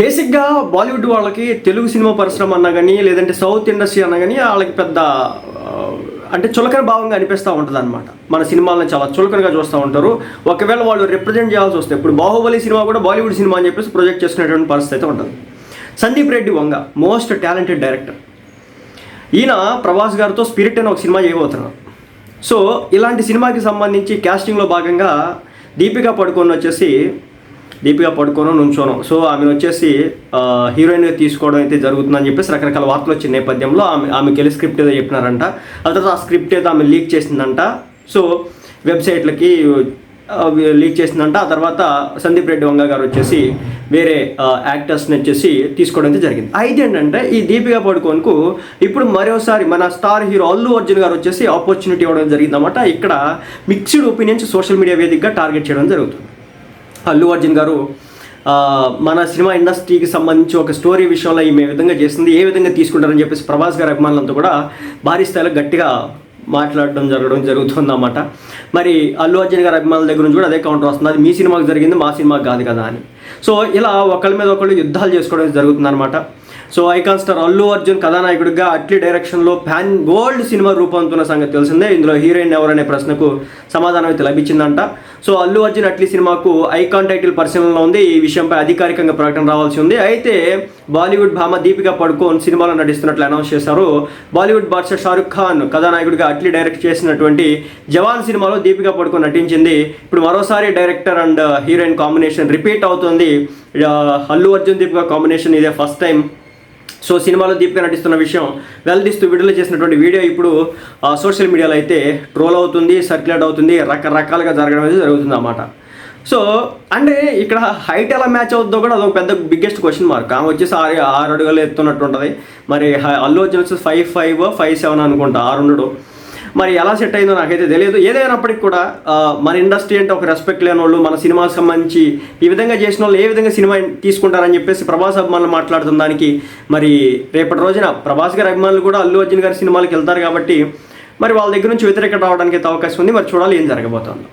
బేసిక్గా బాలీవుడ్ వాళ్ళకి తెలుగు సినిమా పరిశ్రమ అన్నా కానీ లేదంటే సౌత్ ఇండస్ట్రీ అన్నా కానీ వాళ్ళకి పెద్ద అంటే చులకన భావంగా అనిపిస్తూ ఉంటుంది అనమాట మన సినిమాలను చాలా చులకనగా చూస్తూ ఉంటారు. ఒకవేళ వాళ్ళు రిప్రజెంట్ చేయాల్సి వస్తే ఇప్పుడు బాహుబలి సినిమా కూడా బాలీవుడ్ సినిమా అని చెప్పేసి ప్రొజెక్ట్ చేసుకునేటువంటి పరిస్థితి అయితే ఉంటుంది. Sandeep Reddy Vanga most talented director. ఈయన ప్రభాస్ గారితో స్పిరిట్ అని ఒక సినిమా చేయబోతున్నాను సో ఇలాంటి సినిమాకి సంబంధించి క్యాస్టింగ్లో భాగంగా దీపికా పడుకొని వచ్చేసి డీప్గా పడుకోను నుంచోను. సో ఆమెను వచ్చేసి హీరోయిన్ హీరోయిన్గా తీసుకోవడం అయితే జరుగుతుందని చెప్పేసి రకరకాల వార్తలు వచ్చిన నేపథ్యంలో ఆమె ఆమెకి వెళ్ళి స్క్రిప్ట్ ఏదో చెప్పినారంట. ఆ తర్వాత ఆ స్క్రిప్ట్ ఏదో ఆమె లీక్ చేసిందంట. సో వెబ్సైట్లకి లీక్ చేసిందంట. ఆ తర్వాత సందీప్ రెడ్డి వంగ గారు వచ్చేసి వేరే యాక్టర్స్ని వచ్చేసి తీసుకోవడం అయితే జరిగింది. అయితే ఏంటంటే ఈ దీపికా పడుకోనుకు ఇప్పుడు మరోసారి మన స్టార్ హీరో అల్లు అర్జున్ గారు వచ్చేసి ఆపర్చునిటీ ఇవ్వడం జరిగిందన్నమాట. ఇక్కడ మిక్స్డ్ ఒపీనియన్స్ సోషల్ మీడియా వేదికగా టార్గెట్ చేయడం జరుగుతుంది. అల్లు అర్జున్ గారు మన సినిమా ఇండస్ట్రీకి సంబంధించి ఒక స్టోరీ విషయంలో ఈమె విధంగా చేసింది ఏ విధంగా తీసుకుంటారని చెప్పేసి ప్రభాస్ గారి అభిమానులంతా కూడా భారీ స్థాయిలో గట్టిగా మాట్లాడడం జరగడం జరుగుతుందన్నమాట. మరి అల్లు అర్జున్ గారి అభిమానుల దగ్గర నుంచి కూడా అదే కౌంటర్ వస్తుంది. అది మీ సినిమాకి జరిగింది మా సినిమాకి కాదు కదా అని. సో ఇలా ఒకళ్ళ మీద ఒకళ్ళు యుద్ధాలు చేసుకోవడం జరుగుతుందన్నమాట. So icon star Allu Arjun కథానాయకుడిగా అట్లీ డైరెక్షన్లో ప్యాన్ గోల్డ్ సినిమా రూపొందుతున్న సంగతి తెలిసిందే. ఇందులో హీరోయిన్ ఎవరనే ప్రశ్నకు సమాధానం అయితే లభించిందంట. సో అల్లు అర్జున్ అట్లీ సినిమాకు ఐకాన్ టైటిల్ పరిశీలనలో ఉంది. ఈ విషయంపై అధికారికంగా ప్రకటన రావాల్సి ఉంది. అయితే బాలీవుడ్ భామ దీపికా పడుకోన్ సినిమాలో నటిస్తున్నట్లు అనౌన్స్ చేశారు. బాలీవుడ్ బాద్షా షారుఖ్ ఖాన్ కథానాయకుడిగా అట్లీ డైరెక్ట్ చేసినటువంటి జవాన్ సినిమాలో దీపికా పడుకోన్ నటించింది. ఇప్పుడు మరోసారి director and heroine combination repeat అవుతుంది. అల్లు అర్జున్ దీపికా కాంబినేషన్ ఇదే ఫస్ట్ టైం. సో సినిమాలో దీపిక నటిస్తున్న విషయం వెల్లడిస్తూ విడుదల చేసినటువంటి వీడియో ఇప్పుడు సోషల్ మీడియాలో అయితే ట్రోల్ అవుతుంది సర్క్యులేట్ అవుతుంది రకరకాలుగా జరగడం అనేది జరుగుతుంది అన్నమాట. సో అంటే ఇక్కడ హైట్ ఎలా మ్యాచ్ అవుతుందో కూడా అదొక పెద్ద బిగ్గెస్ట్ క్వశ్చన్ మార్క్. ఆమె వచ్చేసి ఆరు ఆరు అడుగులు ఎత్తున్నట్టు ఉంటుంది మరి అల్లు అర్జున్ వచ్చేసి ఫైవ్ ఫైవ్ ఫైవ్ సెవెన్ అనుకుంటా ఆరు ఉండడు మరి ఎలా సెట్ అయిందో నాకైతే తెలియదు. ఏదైనప్పటికి కూడా మన ఇండస్ట్రీ అంటే ఒక రెస్పెక్ట్ లేని వాళ్ళు మన సినిమాకి సంబంధించి ఈ విధంగా చేసిన వాళ్ళు ఏ విధంగా సినిమా తీసుకుంటారని చెప్పేసి ప్రభాస్ అభిమానులు మాట్లాడుతున్న దానికి మరి రేపటి రోజున ప్రభాస్ గారి అభిమానులు కూడా అల్లు అర్జున్ గారి సినిమాలకు వెళ్తారు కాబట్టి మరి వాళ్ళ దగ్గర నుంచి వ్యతిరేకత రావడానికి అయితే అవకాశం ఉంది. మరి చూడాలి ఏం జరగబోతుందో.